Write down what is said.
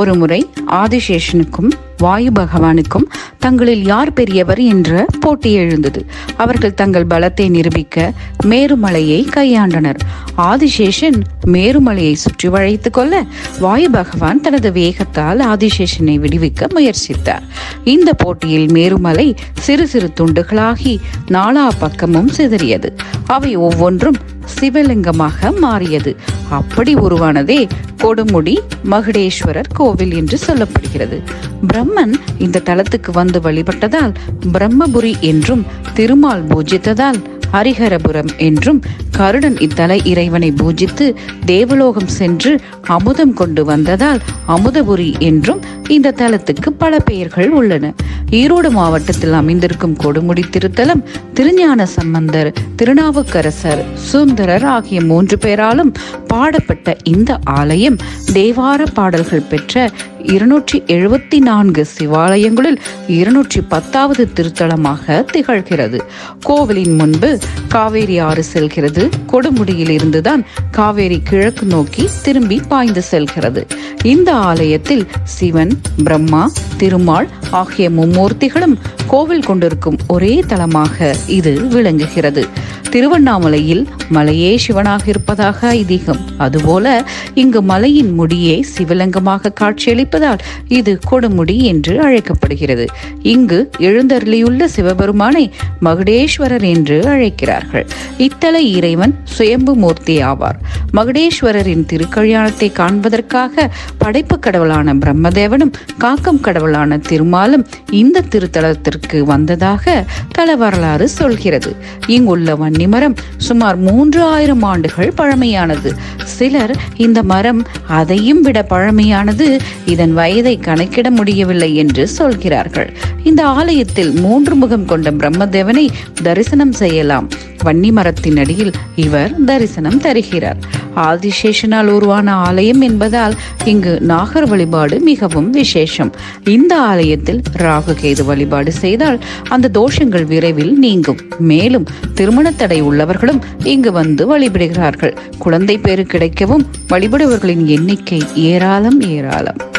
ஒருமுறை ஆதிசேஷனுக்கும் வாயு பகவானுக்கும் தங்களில் யார் பெரியவர் என்ற போட்டி எழுந்தது. அவர்கள் தங்கள் பலத்தை நிரூபிக்க மேருமலையை கையாண்டனர். ஆதிசேஷன் மேருமலையை சுற்றி வளைத்து கொள்ள வாயு பகவான் தனது வேகத்தால் ஆதிசேஷனை விடுவிக்க முயற்சித்தார். இந்த போட்டியில் மேருமலை சிறு சிறு துண்டுகளாகி நாலா பக்கமும் சிதறியது. அவை ஒவ்வொன்றும் சிவலிங்கமாக மாறியது. அப்படி உருவானதே கொடுமுடி மகுடேஸ்வரர் கோவில் என்று சொல்லப்படுகிறது. பிரம்மன் இந்த தலத்துக்கு வந்து வழிபட்டதால் பிரம்மபுரி என்றும் திருமால் பூஜித்ததால் ஹரிஹரபுரம் என்றும் கருடன் இத்தல இறைவனை பூஜித்து தேவலோகம் சென்று அமுதம் கொண்டு வந்ததால் அமுதபுரி என்றும் இந்த தலத்துக்கு பல பெயர்கள் உள்ளன. ஈரோடு மாவட்டத்தில் அமைந்திருக்கும் கொடுமுடி திருத்தலம் திருஞான சம்பந்தர் திருநாவுக்கரசர் சுந்தரர் ஆகிய மூன்று பேராலும் பாடப்பட்ட இந்த ஆலயம் தேவார பாடல்கள் பெற்ற இருநூற்றி எழுபத்தி நான்கு சிவாலயங்களில் இருநூற்றி பத்தாவது திருத்தலமாக திகழ்கிறது. கோவிலின் முன்பு காவேரி ஆறு செல்கிறது. கொடுமுடியில் இருந்துதான் காவேரி கிழக்கு நோக்கி திரும்பி பாய்ந்து செல்கிறது. இந்த ஆலயத்தில் சிவன் பிரம்மா திருமால் ஆகிய மும்மூர்த்திகளும் கோவில் கொண்டிருக்கும் ஒரே தலமாக இது விளங்குகிறது. திருவண்ணாமலையில் மலையே சிவனாக இருப்பதாக ஐதீகம். அதுபோல இங்கு மலையின் முடியே சிவலிங்கமாக இருப்பதால் இது கொடுமுடி என்று அழைக்கப்படுகிறது. இங்கு எழுந்தருளியுள்ள சிவபெருமானை மகுடேஸ்வரர் என்று அழைக்கிறார்கள். இத்தல இறைவன் சுயம்பு மூர்த்தி ஆவார். மகுடேஸ்வரரின் திருக்கல்யாணத்தை காண்பதற்காக படைப்பு கடவுளான பிரம்மதேவனும் காக்கம் கடவுளான திருமாலும் இந்த திருத்தலத்திற்கு வந்ததாக தல வரலாறு சொல்கிறது. இங்குள்ள வன்னிமரம் சுமார் மூன்று ஆயிரம் ஆண்டுகள் பழமையானது. சிலர் இந்த மரம் அதையும் விட பழமையானது இதன் வயதை கணக்கிட முடியவில்லை என்று சொல்கிறார்கள். இந்த ஆலயத்தில் மூன்று முகம் கொண்ட பிரம்மதேவனை தரிசனம் செய்யலாம். வன்னி மரத்தின் அடியில் இவர் தரிசனம் தருகிறார். ஆதிசேஷனால் உருவான ஆலயம் என்பதால் இங்கு நாகர் வழிபாடு மிகவும் விசேஷம். இந்த ஆலயத்தில் ராகுகேது வழிபாடு செய்தால் அந்த தோஷங்கள் விரைவில் நீங்கும். மேலும் திருமண தடை உள்ளவர்களும் இங்கு வந்து வழிபடுகிறார்கள். குழந்தை பேறு கிடைக்கவும் வழிபடுவர்களின் எண்ணிக்கை ஏராளம் ஏராளம்.